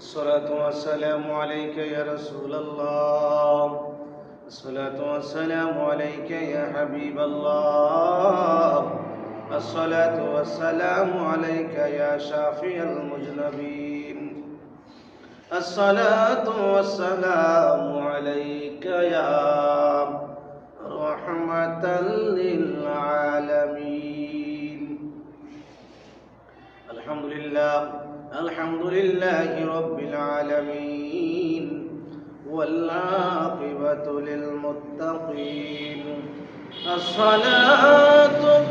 الصلاة والسلام عليك يا رسول الله. الصلاة والسلام عليك يا حبيب الله. الصلاة والسلام عليك يا شافي المذنبين الصلاة والسلام عليك يا رحمة للعالمين. الحمد لله. الحمد لله رب العالمين والعاقبة للمتقين الصلاة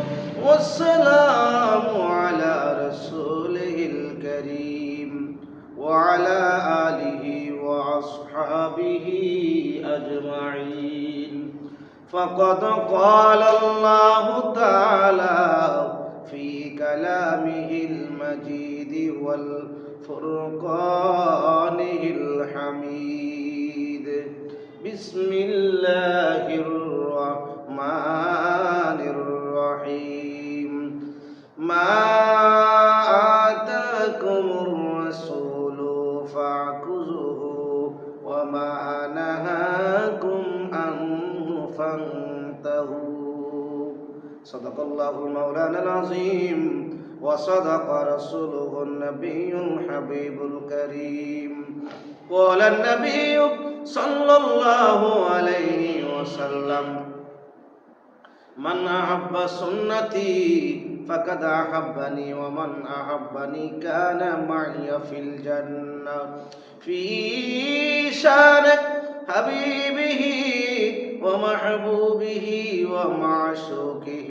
والسلام على رسوله الكريم وعلى آله وأصحابه أجمعين فقد قال الله تعالى في كلامه المجيد والفرقانه الحميد. بسم الله الرحمن الرحيم. ما آتاكم الرسول فاعخذوه وما نهاكم عنه فانتهوا. صدق الله مولانا العظيم. وصدق رسوله النبي الحبيب الكريم قال النبي صلى الله عليه وسلم من أحب سنتي فقد أحبني ومن أحبني كان معي في الجنة في شان حبيبه ومحبوبه ومعشوقه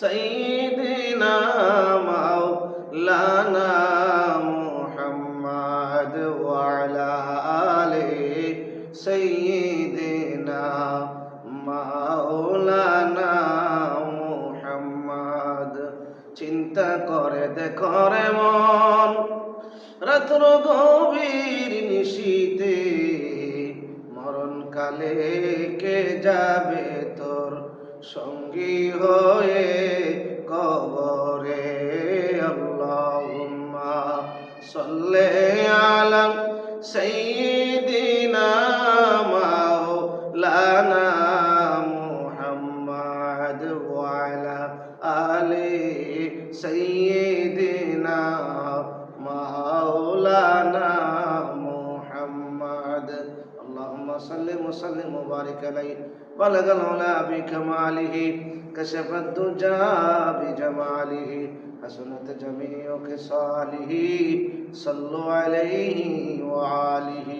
سيدنا سيدنا مولانا محمد. اللهم صل وسلم وبارك عليه. بلغ العلا بكماله كشف الدجى بجماله حسنت جميع خصاله. صلوا عليه وعاله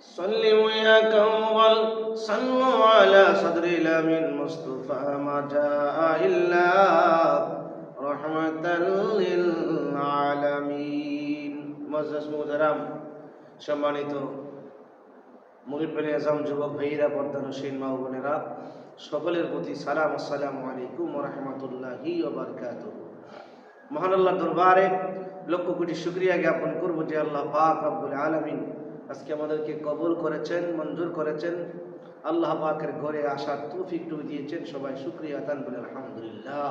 صلوا يا كمغل صلوا على صدر الأمين مصطفى. ما جاء إلا সম্মানিত যুবক ভাইরা পর্দানসীন মা বোনেরা সকলের প্রতি সালাম, আসসালাম আলাইকুম রহমতুল্লাহি ওবরকাত মহান আল্লাহ দরবারে লক্ষ কোটি শুক্রিয়া জ্ঞাপন করব যে আল্লাহ পাক আব্বুল আলমিন আজকে আমাদেরকে কবুল করেছেন, মঞ্জুর করেছেন। আল্লাহ পাকের ঘরে আসার তৌফিক দিয়েছেন। সবাই শুক্রিয়া তান বলে আলহামদুলিল্লাহ।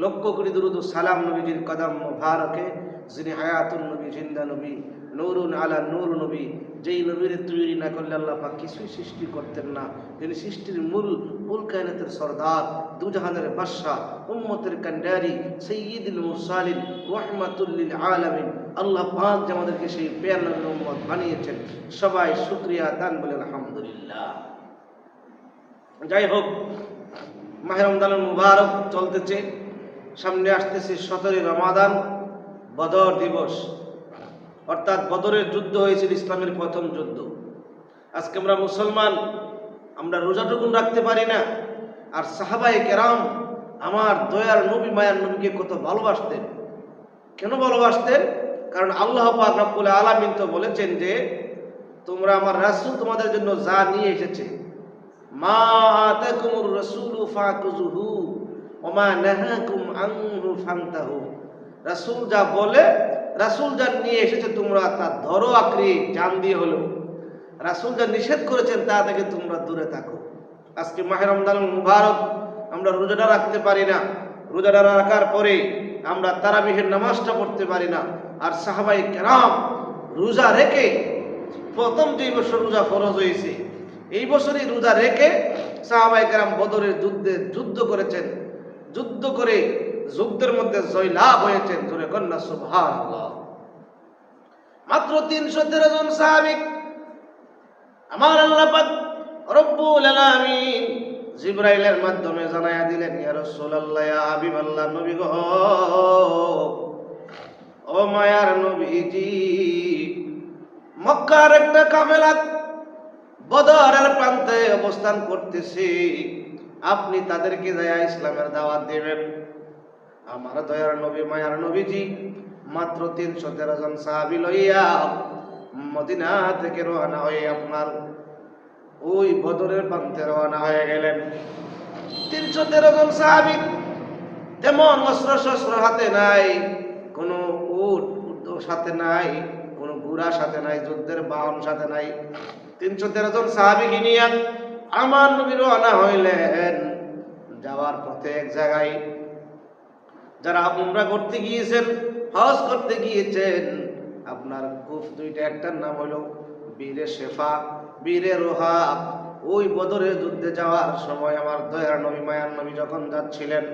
লক্ষ কোটি দুরুদ সালাম নবীজির কদম মোবারকে, যিনি হায়াতুল নবী, জিন্দা নবী, নূরুন আলা নূর নবী, যেই নবীর তৈরি না করলে আল্লাহ কিছুই সৃষ্টি করতেন না। তিনি সৃষ্টির মূল মূল কায়নাতের সর্দার, দুজাহানের বাদশাহ, উম্মতের কান্ডারি সৈয়দুল মুরসালিন রহমাতুল্লিল আলামিন। আল্লাহ পাক আমাদেরকে সেই পেয়ার নবীর উম্মত বানিয়েছেন। সবাই শুক্রিয়া দান বলে আলহামদুলিল্লাহ। যাই হোক মাহের রমদান মুবারক চলতেছে। সামনে আসতেছে সতেরোই রমাদান, বদর দিবস। অর্থাৎ বদরের যুদ্ধ হয়েছিল ইসলামের প্রথম যুদ্ধ। আজকে আমরা মুসলমান, আমরা রোজাটুকুন রাখতে পারি না। আর সাহাবাই কেরাম আমার দয়ার নবী, মায়ার নবীকে কত ভালোবাসতেন। কেন ভালোবাসতেন? কারণ আল্লাহ পাক আলামিন তো বলেছেন যে, তোমরা আমার রাসূল তোমাদের জন্য যা নিয়ে এসেছে। মা আতাকুমুর রাসূলু ফাকুযুহু। ওয়া মা নাহাকুম আনহু ফান্তাহু রাসূল যা বলে, রাসূল যা নিয়ে এসেছে তোমরা তা ধরো আঁকড়ে, জান দিয়ে হলো। রাসূল যা নিষেধ করেছেন তা থেকে তোমরা দূরে থাকো। আজকে মাহে রমজান মুবারক আমরা রোজাটা রাখতে পারি না। রোজাটা রাখার পরে আমরা তারাবিহের নামাজটা পড়তে পারি না। আর সাহাবাই কেরাম রোজা রেখে প্রথম যে বছর রোজা ফরজ হয়েছে। এই বছরই রোজা রেখে সাহাবাই কেরাম বদরের যুদ্ধে যুদ্ধ করেছেন। যুদ্ধ করে যুদ্ধের মধ্যে জয়লাভ হয়েছেন জোরে কন্যা সুভান মাত্র তিনশো তেরো জন সাহাবিক, আমার আল্লাহ পাক রব্বুল আলামিন জিব্রাইলের মাধ্যমে জানায়া দিলেন, ইয়া রাসূলুল্লাহ, ইয়া হাবিবাল্লাহ নবী গো, ও মায়ার নবীজি, মক্কার একটা কাফেলা বদরের প্রান্তে অবস্থান করতেছি। আপনি তাদেরকে যায় ইসলামের দাওয়াত দেবেন। আমার দয়ার নবী, মায়ার নবীজি মাত্র তিনশো তেরো জন সাহাবি লইয়া মদিনা থেকে রওনা হয়ে আপনার ওই বদরের প্রান্তে রওনা হয়ে গেলেন। তিনশো তেরো জন সাহাবি তেমন অস্ত্র শস্ত্র হাতে নাই, কোনো উট সাথে নাই, কোনো ঘোড়া সাথে নাই, যুদ্ধের বাহন সাথে নাই। তিনশো তেরো জন সাহাবিকে নিয়ে আমার নবী রওনা হইলেন। যাওয়ার পথে এক জায়গায় যারা উমরা করতে গিয়েছেন, হজ করতে গিয়েছেন, আপনার কুফ দুইটা, একটার নাম হলো বীরে শেফা, বীরে রোহা। ওই বদরের যুদ্ধে যাওয়ার সময় আমার দয়ার নবী, মায়ার নবী যখন যাচ্ছিলেন,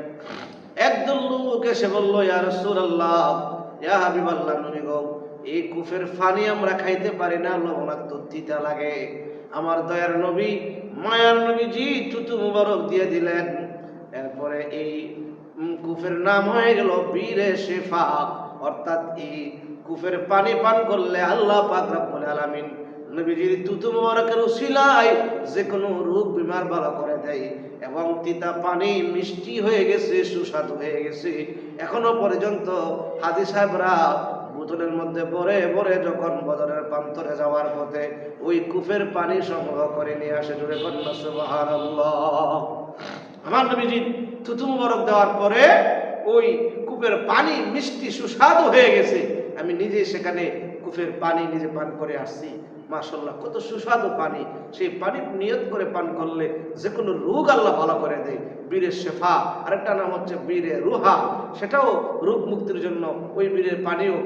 একদল লোক এসে বলল, ইয়া রাসূলুল্লাহ, ইয়া হাবিবাল্লাহ, নবী গো এই কুফের ফানি আমরা খাইতে পারি না, লবণাক্ত তিতা লাগে। আমার দয়ার নবী, মায়ার নবীজি তুতু মুবারক দিয়ে দিলেন। এরপরে এই কুফের নাম হয়ে গেল বীরে শেফা। অর্থাৎ এই কুফের পানি পান করলে আল্লাহ পাক আলামিন নবীজির তুতু মুবারকের উসিলায় যে কোনো রোগ বিমার ভালো করে দেয় এবং তিতা পানি মিষ্টি হয়ে গেছে, সুস্বাদু হয়ে গেছে। এখনও পর্যন্ত হাদি সাহেবরা বোতলের মধ্যে ভরে ভরে যখন বদরের প্রান্তরে যাওয়ার পথে ওই কুফের পানি সংগ্রহ করে নিয়ে আসে জুড়ে আমার নবীজি থুতু মুবারক দেওয়ার পরে ওই কূপের পানি মিষ্টি সুস্বাদু হয়ে গেছে। আমি নিজে সেখানে কূপের পানি নিজে পান করে আসছি। মাশাল্লাহ কত সুস্বাদু পানি। সেই পানি নিয়ত করে পান করলে যে কোনো রোগ আল্লাহ ভালো করে দেয়। বীরের শেফা, আরেকটা নাম হচ্ছে বীরে রুহা। সেটাও রোগ মুক্তির জন্য ওই বীরের পানিও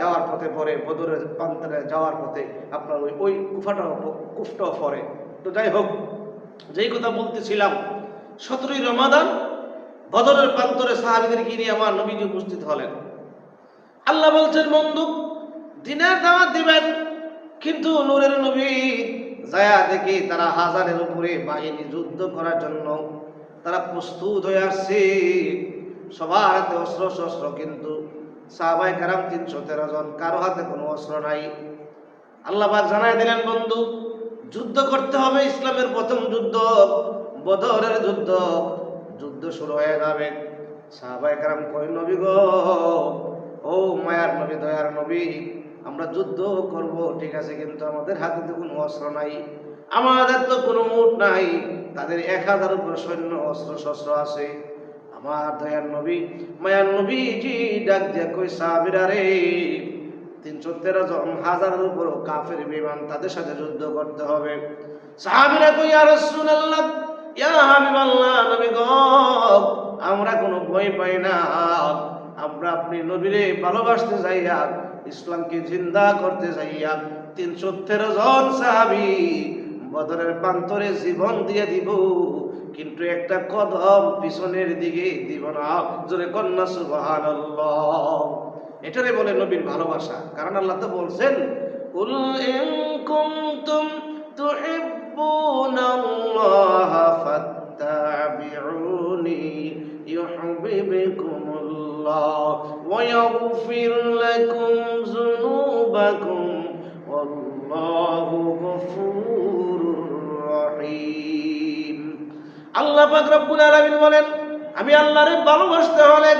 যাওয়ার পথে পরে বদরের প্রান্তরে যাওয়ার পথে আপনার ওই ওই কুফাটাও, কুফটাও পরে তো যাই হোক, যেই কথা বলতেছিলাম, সতেরোই রমাদান বদরের প্রান্তরে সাহাবিদেরকে নিয়ে আমার নবীজি উপস্থিত হলেন? আল্লাহ বলছেন, বন্ধু, দিনের দাওয়াত দিবেন কিন্তু নূরের নবী যায়া দেখি তারা হাজারের উপরে বাহিনী যুদ্ধ করার জন্য তারা প্রস্তুত হয়ে আসছে। সবার হাতে অস্ত্র শস্ত্র কিন্তু সাহাবাই কারাম তিনশো তেরো জন, কারও হাতে কোনো অস্ত্র নাই। আল্লাহ পাক জানাই দিলেন, বন্ধু, যুদ্ধ করতে হবে, ইসলামের প্রথম যুদ্ধ, বদরের যুদ্ধ যুদ্ধ শুরু হয়ে যাবে। সাহাবাই কারাম কই নবী গো, ও মায়ার নবী, দয়ার নবী আমরা যুদ্ধ করব, ঠিক আছে, কিন্তু আমাদের হাতে তো কোনো অস্ত্র নাই। আমাদের তো কোনো মুঠ নাই। তাদের এক হাজার উপর সৈন্য, অস্ত্র, শস্ত্র আছে। আমার দয়ার নবী, মায়ার নবীজি ডাক দিয়া কই সাহাবিরা রে তিনশো তেরো জন হাজারের উপর কাফের বিমান তাদের সাথে যুদ্ধ করতে হবে। সাহাবিরা কই আর রাসূলুল্লাহ, ইয়া হাবিবাল্লাহ, নবী গো, আমরা কোনো ভয় পাই না। আমরা আপনি নবীরে ভালোবাসতে যাইয়া ইসলামকে জিন্দা করতে যাইয়া তিনশো তেরো জন সাহাবি বদরের প্রান্তরে জীবন দিয়ে দিব। কিন্তু একটা কদম পিছনের দিকে দিব না। জোরে কন্যা সুবাহান এটারে বলে নবীর ভালোবাসা। কারণ আল্লাহ তো বলছেন, কুল ইন কুনতুম তুহিব্বুনাল্লাহ বলেন, আমি আল্লাহরে ভালোবাসতে হলে,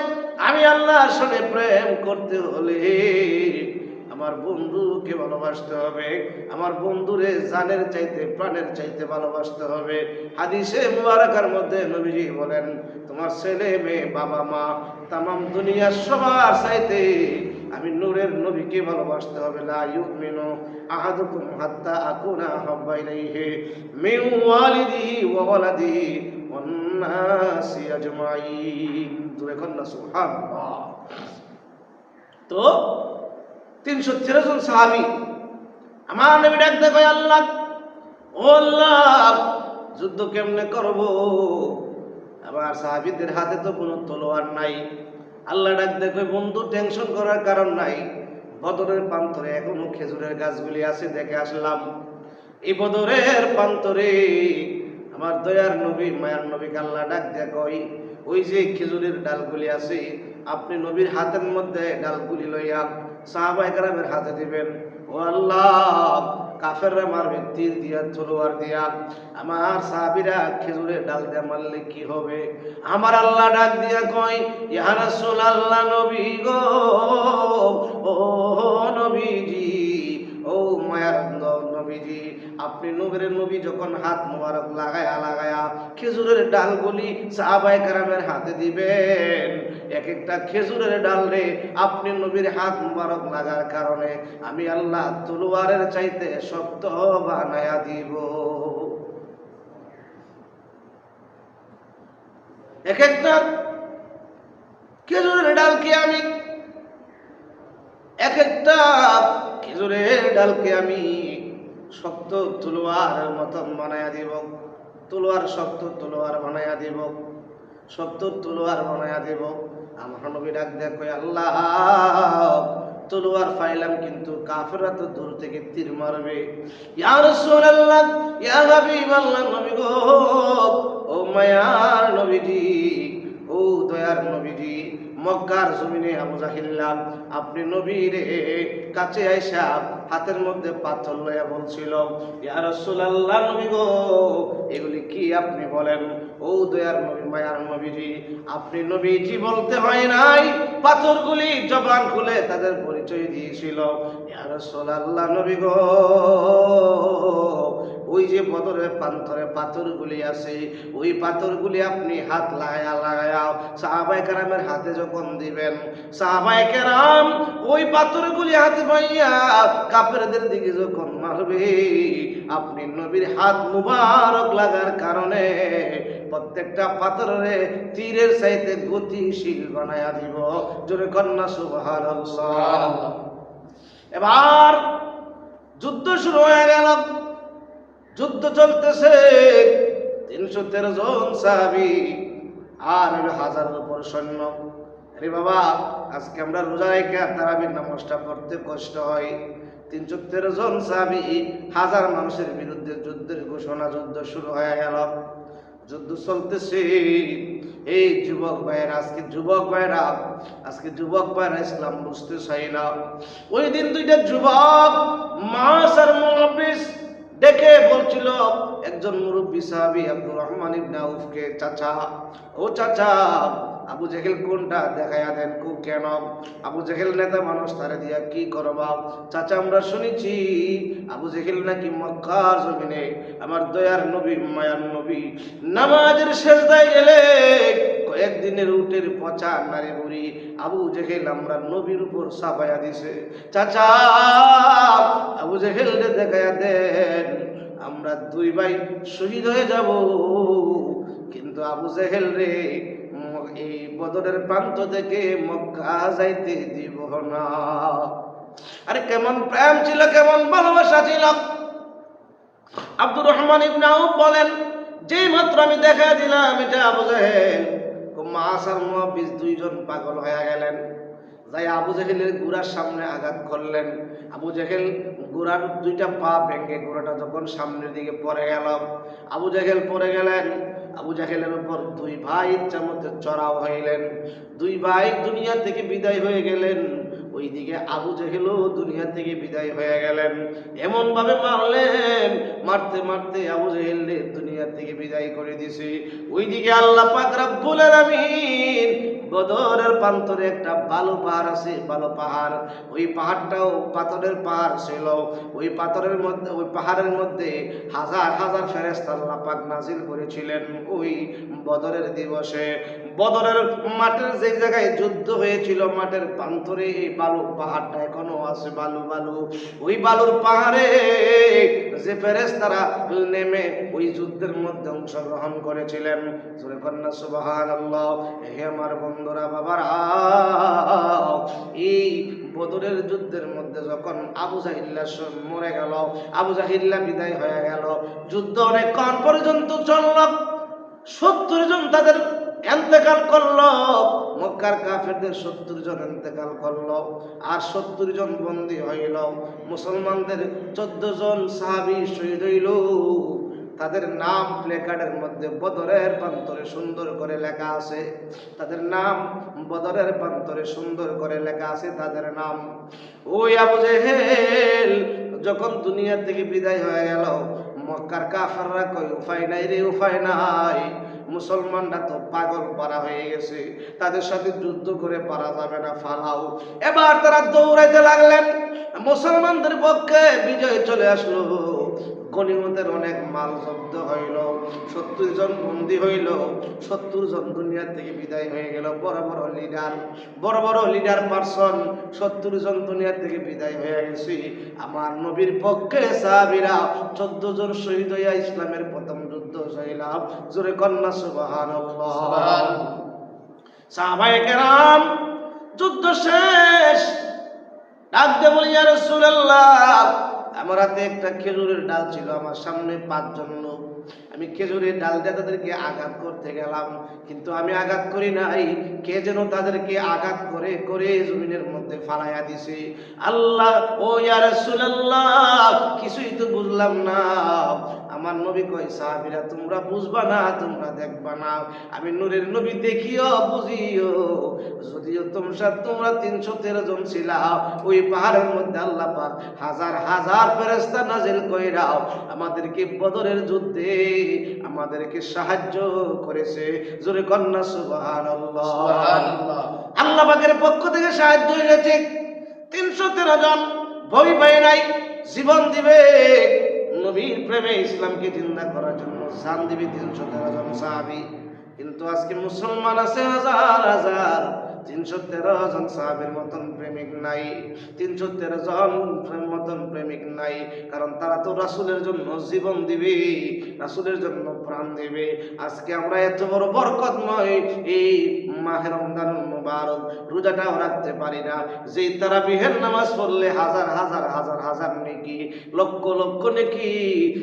আমি আল্লাহর সঙ্গে প্রেম করতে হলে আমার বন্ধুকে ভালোবাসতে হবে, আমার বন্ধুরে জানের চাইতে, প্রাণের চাইতে ভালোবাসতে হবে। হাদিসে মুবারকার মধ্যে নবীজি বলেন, তোমার ছেলে, মেয়ে, বাবা, মা, তামাম দুনিয়ার সবার চাইতে আমি নূরের নবীকে ভালোবাসতে হবে। লা ইউমিনু আহাদুকুম হাত্তা আকুনা হাব্বা ইলাইহি মিন ওয়ালিদিহি ওয়া ওয়ালাদিহি। নাসি আজমাইন দূরে কন্না সুবহানাল্লাহ। তো তিনশো তেরো জন সাহাবি, আমার নবী ডাকতে কয় আল্লাহ, ও আল্লাহ, যুদ্ধ কেমনে করব? আমার সাহাবিদের হাতে তো কোনো তলোয়ার নাই। আল্লাহ ডাক কয় বন্ধু টেনশন করার কারণ নাই। বদরের প্রান্তরে এখনও খেজুরের গাছগুলি আছে, দেখে আসলাম। এই বদরের প্রান্তরে আমার দয়ার নবী, মায়ার নবীকে আল্লাহ ডাক দেয়া কয়, ওই যে খেজুরের ডালগুলি আছে, আপনি নবীর হাতের মধ্যে ডালগুলি লইয়া সাহাবাই কারামের হাতে দিবেন। ও আল্লাহ, কাফেররা মারবে তীর দিয়া, তলোয়ার দিয়া। আমার সাহাবিরা খেজুরের ডাল দিয়া মারলে কি হবে? আমার আল্লাহ ডাক দিয়া কয়, ইয়া রাসূলুল্লাহ নবী গো, ও নবীজি, ও মায়ার নবীজি, আপনি নবীর নবী যখন হাত মোবারক লাগায়া লাগায়া খেজুরের ডালগুলি সাহাবাই কারামের হাতে দিবেন এক একটা খেজুরের ডাল রে আপনি নবীর হাত মুবারক লাগার কারণে আমি আল্লাহ তলোয়ারের চাইতে শক্ত বানায়া দিব। এক একটা খেজুরের ডালকে আমি এক একটা খেজুরের ডালকে আমি শক্ত তলোয়ারের মতন বানায়া দিব। তলোয়ার শক্ত তলোয়ার বানায়া দিব। শক্ত তলোয়ার বানায়া দিব। আমার নবী ডাক দেখো আল্লাহ, তলোয়ার পাইলাম কিন্তু কাফেররা তো দূর থেকে তীর মারবে। ইয়া রাসূলুল্লাহ, ইয়া হাবিবাল্লাহ, নবী গো, ও মায়ার নবীজি, ও দয়ার নবীজি মক্কার জমিনে আবু জাহিল্লা আপনি নবীরে কাছে আইসা হাতের মধ্যে পাথর লইয়া বলছিল, ইয়া রাসূলুল্লাহ নবী গো, এগুলি কি আপনি বলেন? ও দয়ার নবী, মায়ার নবীজি, আপনি নবীজি বলতে হয় নাই, পাথরগুলি জবান খুলে তাদের পরিচয় দিয়েছিল। ইয়া রাসূলুল্লাহ নবী গো ওই যে বদরের প্রান্তরে পাথরগুলি আছে ওই পাথরগুলি আপনি হাত লাগায়া লাগায়া সাহাবাই কারামের হাতে যখন দিবেন সাহাবাই কারাম ওই পাথরগুলি হাতে পাইয়া কাফেরদের দিকে যখন মারবে আপনি নবীর হাত মুবারক লাগার কারণে প্রত্যেকটা পাথরে তীরের চাইতে গতিশীল বানায়া দিব। জোরে কন্যা সুবহানাল্লাহ। এবার যুদ্ধ শুরু হয়ে গেল। যুদ্ধ চলতেছে। তিনশো তেরো জন সাহাবি আর হাজারের উপর সৈন্য। আরে বাবা, আজকে আমরা রোজা রেখে তারাবির নামাজটা পড়তে কষ্ট হয়। তিনশো তেরো জন সাহাবি, হাজার মানুষের বিরুদ্ধে যুদ্ধের ঘোষণা, যুদ্ধ শুরু হয়ে গেল। যুদ্ধ চলতেছে। এই যুবক ভাইয়েরা, আজকে যুবক ভাইয়েরা, আজকে যুবক ভাইয়েরা ইসলাম বুঝতে চাই না। ওই দিন দুইটা যুবক মাস আর মুহাব্বিস ডেকে বলছিল একজন মুরব্বী সাহাবী আব্দুর রহমান ইবনে আউফকে, চাচা, ও চাচা, আবু জেহেল কোনটা? দেখায়া দেন খুব কেন? আবু জেহেল নেতা মানুষ, তারা দিয়া কি করবা? চাচা, আমরা শুনেছি আবু জেহেল নাকি মক্কার জমিনে। আমার দয়ার নবী, মায়ার নবী। নামাজের শেষদায় গেলে কয়েকদিনের উটের পচা নারী বুড়ি আবু জেহেল আমরা নবীর উপর সাফায়া দিছে। চাচা, আবু জেহেল দেখায়া দেন, আমরা দুই ভাই শহীদ হয়ে যাব। কিন্তু আবু জেহেল রে এই বদরের প্রান্ত থেকে মক্কা যাইতে দিব না। আরে কেমন প্রেম ছিল, কেমন ভালোবাসা ছিল। আব্দুর রহমান ইবনে আউফ বলেন, যেই মাত্র আমি দেখা দিলাম এটা আবু জাহেল। মাস আর মুহাব্বিস দুইজন পাগল হয়ে গেলেন। যাই আবু জেহেলের গুড়ার সামনে আঘাত করলেন। আবু জেহেল গুড়ার দুইটা পা ভেঙে গুড়াটা যখন সামনের দিকে পড়ে গেল, আবু জেহেল পড়ে গেলেন। আবু জাহেলের উপর দুই ভাই ইচ্ছার মধ্যে চড়াও হইলেন। দুই ভাই দুনিয়া থেকে বিদায় হয়ে গেলেন। ওইদিকে আবু জেহেলও দুনিয়া থেকে বিদায় হয়ে গেলেন। এমন ভাবে মারলেন, মারতে মারতে আবু জেহেল দুনিয়া থেকে বিদায় করে দিছে। ওইদিকে আল্লাহ পাক রাব্বুল আলামিন বদরের প্রান্তরে একটা বালু পাহাড় আছে, বালু পাহাড়। ওই পাহাড়টাও পাথরের পাহাড় ছিল। ওই পাথরের মধ্যে, ওই পাহাড়ের মধ্যে হাজার হাজার ফেরেস্তা পাক নাজিল করেছিলেন ওই বদরের দিবসে। বদরের মাঠের যে জায়গায় যুদ্ধ হয়েছিল মাঠের প্রান্তরে এই বালু পাহাড়টা এখনও আছে, বালু বালু। ওই বালুর পাহাড়ে যে ফেরেস্তারা নেমে ওই যুদ্ধের মধ্যে অংশগ্রহণ করেছিলেন। জোরে কন্যা সুবাহান আল্লাহ হে আমার বন্ধুরা বাবারা, এই বদরের যুদ্ধের মধ্যে যখন আবু জাহিল্লা মরে গেল, আবু জাহিল্লা বিদায় হয়ে গেল, যুদ্ধ অনেকক্ষণ পর্যন্ত চলল, সত্তর জন তাদের এন্তেকাল করল, মক্কার কাফেরদের সত্তর জন এন্তেকাল করল, আর সত্তর জন বন্দী হইল, মুসলমানদের চোদ্দ জন সাহাবি শহীদ হইল। তাদের নাম প্লেকার্ডের মধ্যে বদরের প্রান্তরে সুন্দর করে লেখা আছে। তাদের নাম বদরের প্রান্তরে সুন্দর করে লেখা আছে তাদের নাম। ওই আবু জেহেল, যখন দুনিয়া থেকে বিদায় হয়ে গেল, মক্কার কাফাররা কই উপায় নাই রে উপায় নাই। মুসলমানরা তো পাগল পারা হয়ে গেছে, তাদের সাথে যুদ্ধ করে পারা যাবে না, ফালাও। এবার তারা দৌড়াইতে লাগলেন। মুসলমানদের পক্ষে বিজয় চলে আসলো। গনিমতের অনেক মাল জব্দ হইল, সত্তর জন বন্দী হইল, সত্তর জন দুনিয়া থেকে বিদায় হয়ে গেল। বড় বড় লিডার বড় বড় লিডার পার্সন সত্তর জন দুনিয়া থেকে বিদায় হয়ে গেছি। আমার নবীর পক্ষে সাহাবিরা চোদ্দ জন শহীদ হইয়া ইসলামের প্রথম যুদ্ধ জয়লাভ জোরে কন্যা সুবাহান কেরাম, যুদ্ধ শেষ। ডাক দে বলি, ইয়া রাসূলুল্লাহ। আমার হাতে একটা খেজুরের ডাল ছিল আমার সামনে পাঁচজন লোক। আমি খেজুরের ডাল দিয়ে তাদেরকে আঘাত করতে গেলাম, কিন্তু আমি আঘাত করি নাই। কে যেন তাদেরকে আঘাত করে করে জমিনের মধ্যে ফালাইয়া দিছে। আল্লাহ, ও ইয়া কিছুই তো বুঝলাম না। আমার নবী কয়, সাহাবীরা, তোমরা বুঝবা না, তোমরা দেখবা না। আমি নূরের নবী দেখিও, বুঝিও। যদিও তোমরা তোমরা তিনশো তেরো জন ছিলা, ওই পাহাড়ের মধ্যে আল্লাহ পাক হাজার হাজার ফেরেস্তা নাজিল কইরাও আমাদেরকে বদরের যুদ্ধে আমাদেরকে সাহায্য করেছে। জোরে কন্যা সুবহানাল্লাহ। আল্লাহ পাকের পক্ষ থেকে সাহায্য হয়েছে তিনশো তেরো জন ভয় পায় নাই জীবন দিবে। নবীর প্রেমে ইসলামকে জিন্দা করার জন্য জান দিবে তিনশো তেরো জন সাহাবি। কিন্তু আজকে মুসলমান আছে হাজার হাজার। তিনশো তেরো জন সাহাবের মতন প্রেমিক নাই, তিনশো তেরো জন মতন প্রেমিক নাই, কারণ তারা তো রাসুলের জন্য জীবন দিবে, রাসুলের জন্য প্রাণ দিবে। আজকে আমরা এত বড় বরকতময় এই মাহের রমজান মুবারক রোজাটাও রাখতে পারি না। যেই তারা বিহের নামাজ পড়লে হাজার হাজার হাজার হাজার নেকি, লক্ষ লক্ষ নেকি,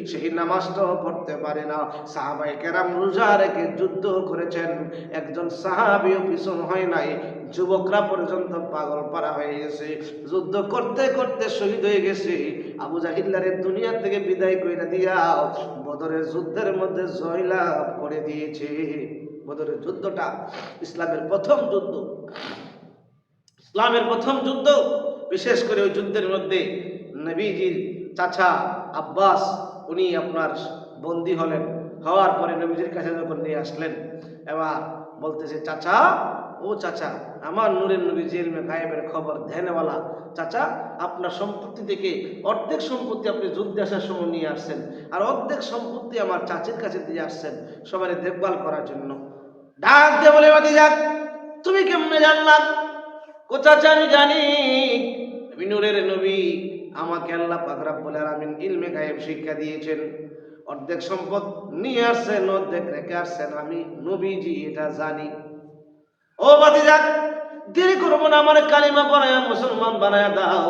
সেই নামাজটাও পড়তে পারে না। সাহাবাই কেরাম রোজা রেখে যুদ্ধ করেছেন। একজন সাহাবিও পিছন হয় নাই। যুবকরা পর্যন্ত পাগল পারা হয়ে গেছে। যুদ্ধ করতে করতে শহীদ হয়ে গেছে। আবু জাহিল্লারের দুনিয়া থেকে বিদায় করে দিয়া বদরের যুদ্ধের মধ্যে জয়লাভ করে দিয়েছে। বদরের যুদ্ধটা ইসলামের প্রথম যুদ্ধ। ইসলামের প্রথম যুদ্ধ, বিশেষ করে ওই যুদ্ধের মধ্যে নবীজির চাচা আব্বাস, উনি আপনার বন্দী হলেন। হওয়ার পরে নবীজির কাছে যখন নিয়ে আসলেন, এবার বলতেছে, চাচা ও চাচা, আমার নূরের নবী জেলমে গায়েবের খবর ধ্যানওয়ালা। চাচা, আপনার সম্পত্তি থেকে অর্ধেক সম্পত্তি আপনি যুদ্ধে আসার সময় নিয়ে আসছেন আর অর্ধেক সম্পত্তি আমার চাচির কাছে দিয়ে আসছেন সবাই দেখভাল করার জন্য। ডাক দিয়ে বলে বাদি যাক তুমি কেমনে জানলাম ও চাচা, আমি জানি। আমি নূরের নবী, আমাকে আল্লাহ পাক রাব্বুল আলামিন ইলমে গায়েব শিক্ষা দিয়েছেন। অর্ধেক সম্পদ নিয়ে আসছেন, অর্ধেক রেখে আসছেন। আমি নবীজি, এটা জানি। ও বাতি যাক দেরি করব না, আমার কালিমা বানায়, মুসলমান বানায় দাও।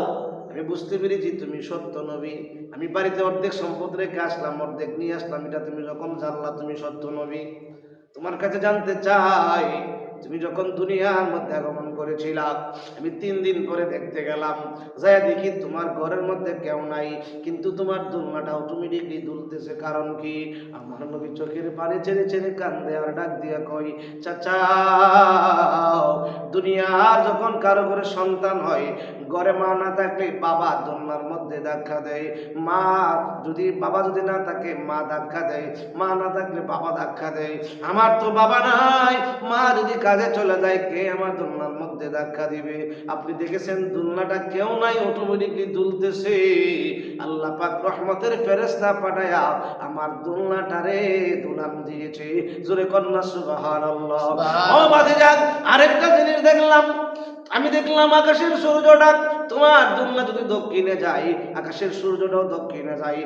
আমি বুঝতে পেরেছি তুমি সত্য নবী। আমি বাড়িতে অর্ধেক সম্পদ রেখে আসলাম, অর্ধেক নিয়ে আসলাম। এটা তুমি যখন জানলা, তুমি সত্য নবী। তোমার কাছে জানতে চাই, তুমি যখন দুনিয়ার মধ্যে আগমন করেছিলাম। আমি তিন দিন পরে দেখতে গেলাম যাই দেখি তোমার ঘরের মধ্যে কেউ নাই, কিন্তু তোমার দুলনাটা অটোমেটিকলি দুলতেছে। কারণ কি? আমার নবী চোখের পানি ছেড়ে ছেড়ে কান্দে আর ডাক দিয়া কই চাচা, দুনিয়ার যখন কারও ঘরে সন্তান হয়, ঘরে মা না থাকলে বাবা দোলনার মধ্যে ধাক্কা দেয়। মা যদি, বাবা যদি না থাকে, মা ধাক্কা দেয়। মা না থাকলে বাবা ধাক্কা দেয়। আমার তো বাবা নাই, মা যদি কাজে চলে যায়, কে আমার দোলনার মধ্যে ধাক্কা দিবে। আপনি দেখেছেন দুলনাটা কেউ নাই অটোমেটিকলি দুলতেছে। আল্লাহ পাক রহমতের ফেরেস্তা পাঠায়া আমার দুলনাটারে দুলাম দিয়েছে। জোরে কন্যা সুবহানাল্লাহ। ও বাদে যাক আরেকটা জিনিস দেখলাম। আমি দেখলাম আকাশের সূর্যটা তোমার দুলনা যদি দক্ষিণে যায় আকাশের সূর্যটাও দক্ষিণে যায়।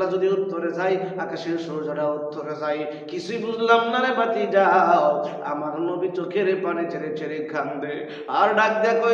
দুলনা যদি উত্তরে যাই, আকাশের সূর্যটা উত্তরে যাই, কিছুই বুঝলাম না রে বাতি যাও। আমার নবী চোখের পানে ছেড়ে ছেড়ে খান্দে আর ডাক দেখো